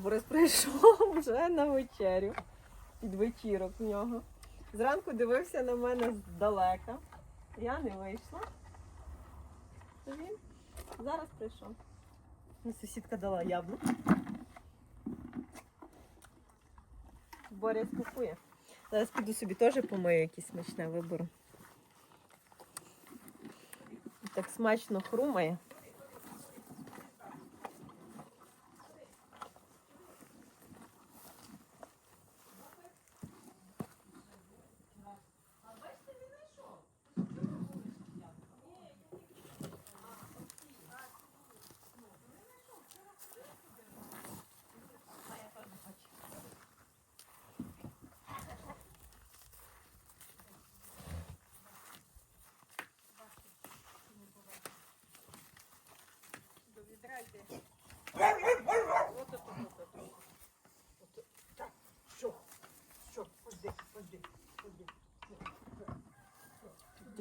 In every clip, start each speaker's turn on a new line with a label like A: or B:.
A: Борис прийшов вже на вечерю. Під вечірок в нього. Зранку дивився на мене здалека. Я не вийшла. Він зараз прийшов. Ну, Сусідка дала яблук. Боря купує. Зараз піду собі теж помию якесь смачне вибору. Так смачно хрумає.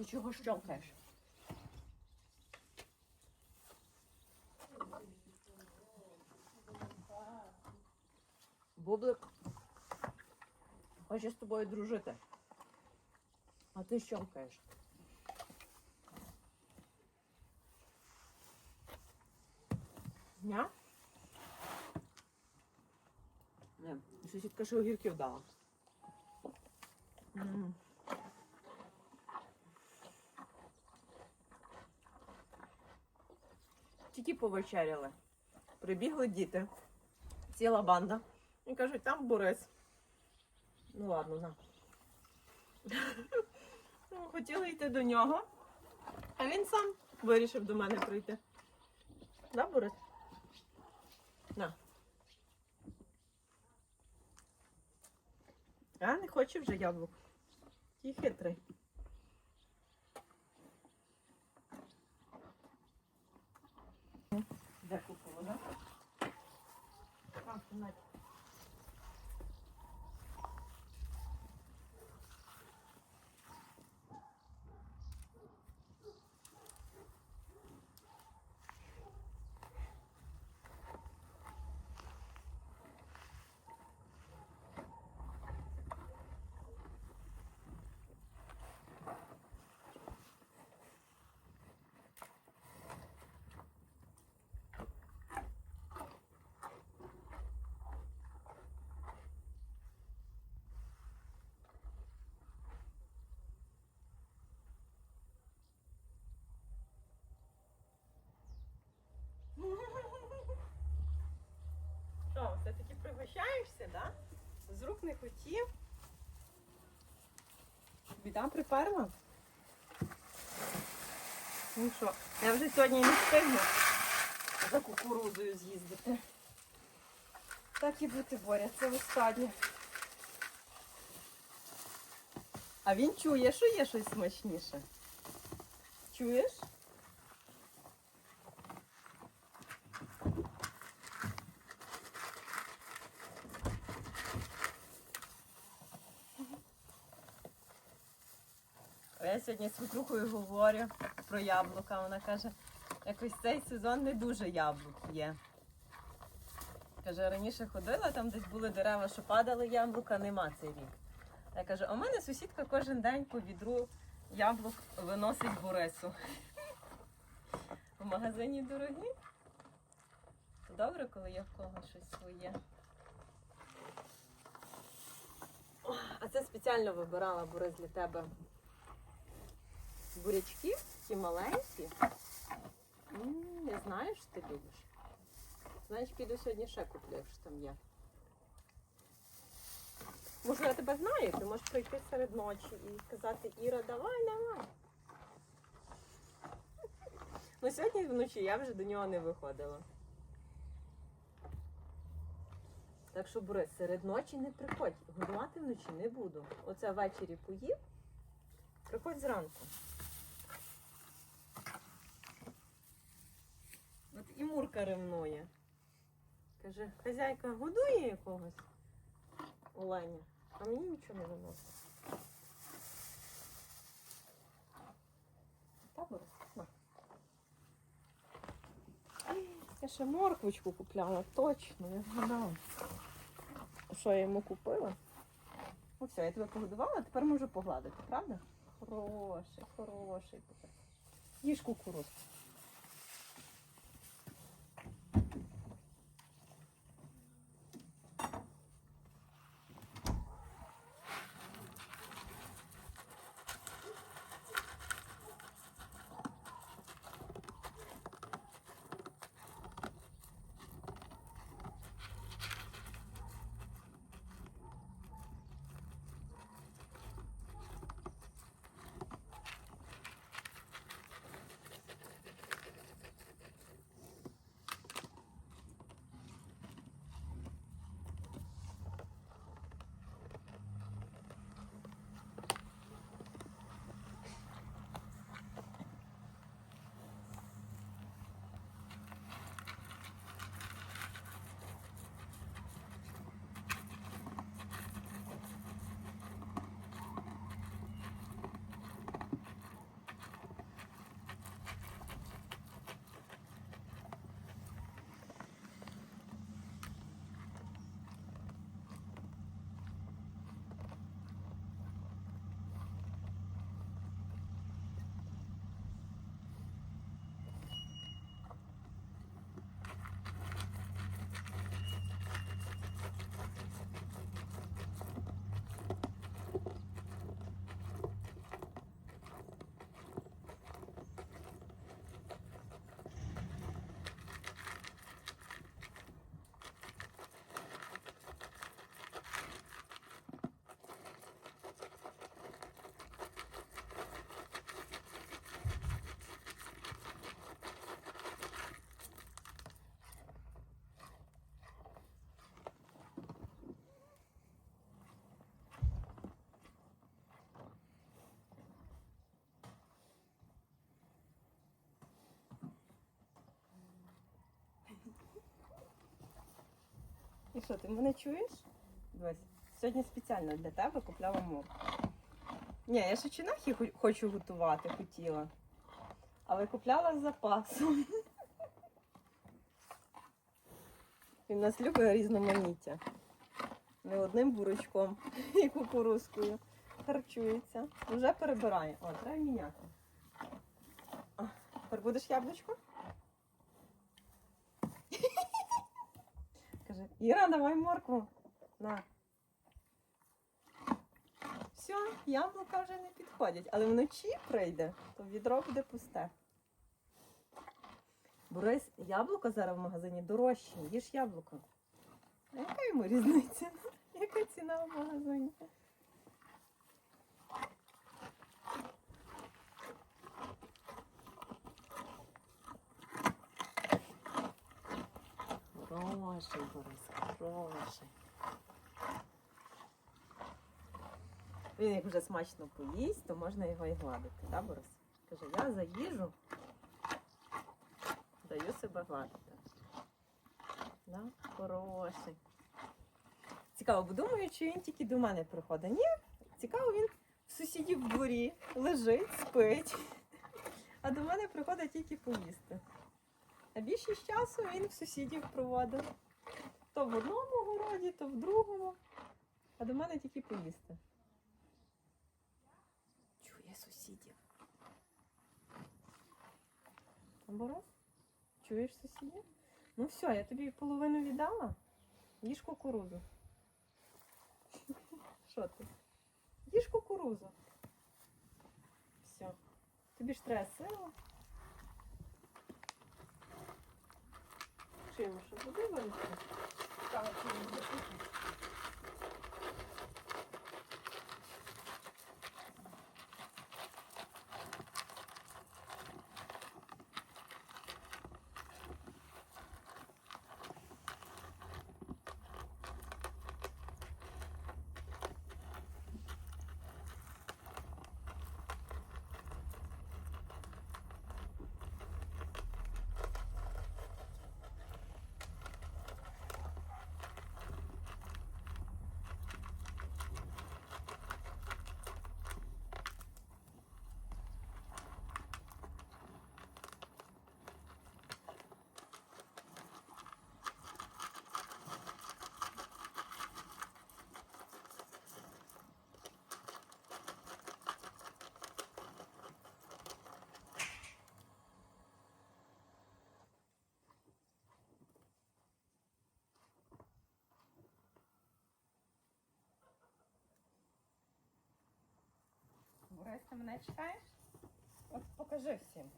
A: Чого щелкаєш? Бублик хоче з тобою дружити. А ти щелкаєш. Ня? Не, сусідка ще огірків дала. М. Тільки повечеряли. Прибігли діти. Ціла банда. І кажуть, там Борис. Ну ладно, на. Ну, Хотіли йти до нього, а він сам вирішив до мене прийти. Да, Борис? На. А, не хоче вже яблук. Ті хитрий. Де купила, да? Там, в кімнаті. Що, все-таки да? З рук не хотів. Біда приперла. Ну що, я вже сьогодні не встигну за кукурудзою з'їздити. Так і бути боря, це останнє. А він чує, що є щось смачніше. Чуєш? Сьогодні з свекрухою говорю про яблука. Вона каже, якось цей сезон не дуже яблук є. Каже, раніше ходила, там десь були дерева, що падали яблука, нема цей рік. Я кажу, а в мене сусідка кожен день по відру яблук виносить Борису. В магазині дорогі. Добре, коли є в когось щось своє. А це спеціально вибирала Борис для тебе бурячки, ті маленькі. Не знаю, що ти любиш. Знаєш, піду сьогодні ще куплю, якщо там є. Може, я тебе знаю, ти можеш прийти серед ночі і сказати, Іра, давай, давай. Ну, сьогодні вночі я вже до нього не виходила. Так що, Борис, серед ночі не приходь. Годувати вночі не буду. Оце ввечері поїв. Приходь зранку. От і Мурка ревнує. Каже, хазяйка годує якогось оленя, а мені нічого не виносить. Та, Борис, на. Я ще морквочку купляла, точно, я згадала. Що я йому купила? Ну все, я тебе погодувала, тепер можу погладити, правда? Хороший, хороший. Їж кукурудзу. І що, ти мене чуєш? Дивись, сьогодні спеціально для тебе купляла моркву. Ні, я ще чинахи хочу готувати, хотіла. Але купляла з запасом. Він нас любить різноманіття. Не одним бурочком і кукурузкою. Харчується. Вже перебирає. О, треба міняти. Тепер будеш яблучко? Каже, Іра, давай моркву. На. Все, яблука вже не підходять, але вночі прийде, то відро буде пусте. Борис, яблука зараз в магазині дорожче, їж яблуко. А яка йому різниця? Яка ціна в магазині? Хороший, Борис, хороший. Він як вже смачно поїсть, то можна його і гладити, так, Борис? Каже, я за їжу даю себе гладити. Да? Хороший. Цікаво, бо думаю, чи він тільки до мене приходить. Ні, цікаво, він в сусідів в дворі лежить, спить. А до мене приходить тільки поїсти. А більшість часу він в сусідів проводив. То в одному городі, то в другому. А до мене тільки поїсти. Чує сусідів. Оборот? Чуєш сусідів? Ну все, я тобі половину віддала. Їж кукурузу. Що ти? Їж кукурузу. Все. Тобі ж треба сила. Чи йому що буде варити?
B: Так, це не буде купити.
A: Ти мене чекаєш? От покажи всім.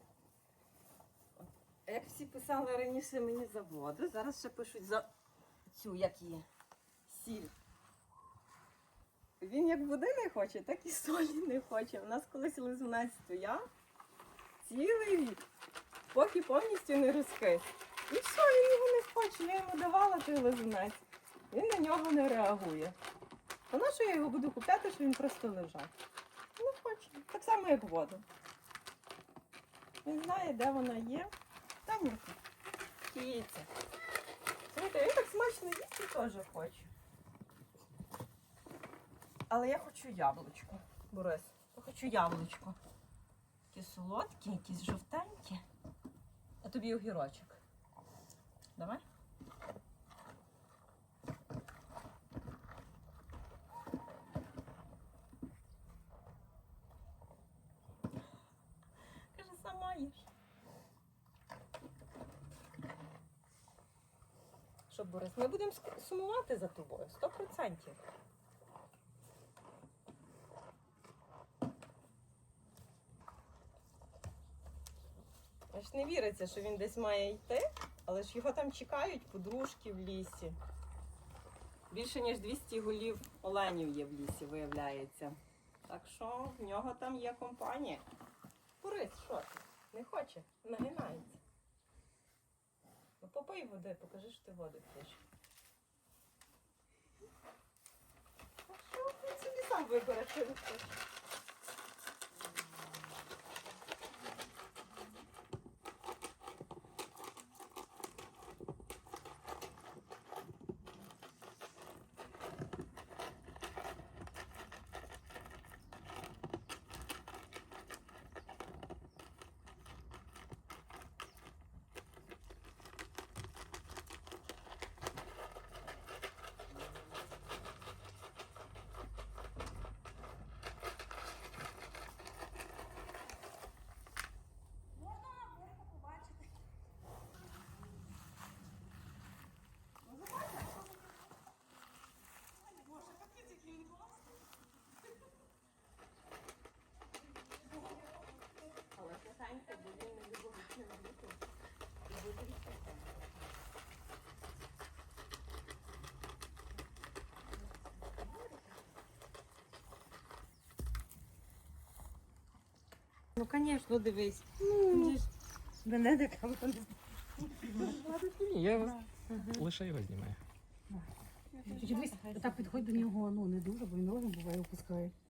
A: От. Як всі писали раніше мені за воду, зараз ще пишуть за цю, як її, сіль. Він як води не хоче, так і солі не хоче. У нас колись лизунець стояв цілий рік, поки повністю не розкис. І все, він його не хоче. Я йому давала той лизунець. Він на нього не реагує. На що я його буду купляти, що він просто лежав? Так само, як воду. Він знає, де вона є. Там є. Кіця. Слухайте, він так смачно їсти теж хоче. Але я хочу яблучко, Борис. Я хочу яблучко. Такі солодкі, якісь жовтенькі. А тобі огірочок. Давай. Каже, сама їж. Що, Борис, ми будемо сумувати за тобою, сто процентів. Аж не віриться, що він десь має йти, але ж його там чекають подружки в лісі. Більше ніж 200 голів оленів є в лісі, виявляється. Так що в нього там є компанія. Борис, що ти? Не хоче, нагинається. Попий води, покажи, що ти воду п'єш. А що ти собі сам вибереш. Ну, звісно, дивись. Ну,
B: Мене така
C: Ні, я лише його знімаю.
B: Дивись, так підходь до нього, ну не дуже, бо він розум буває опускає.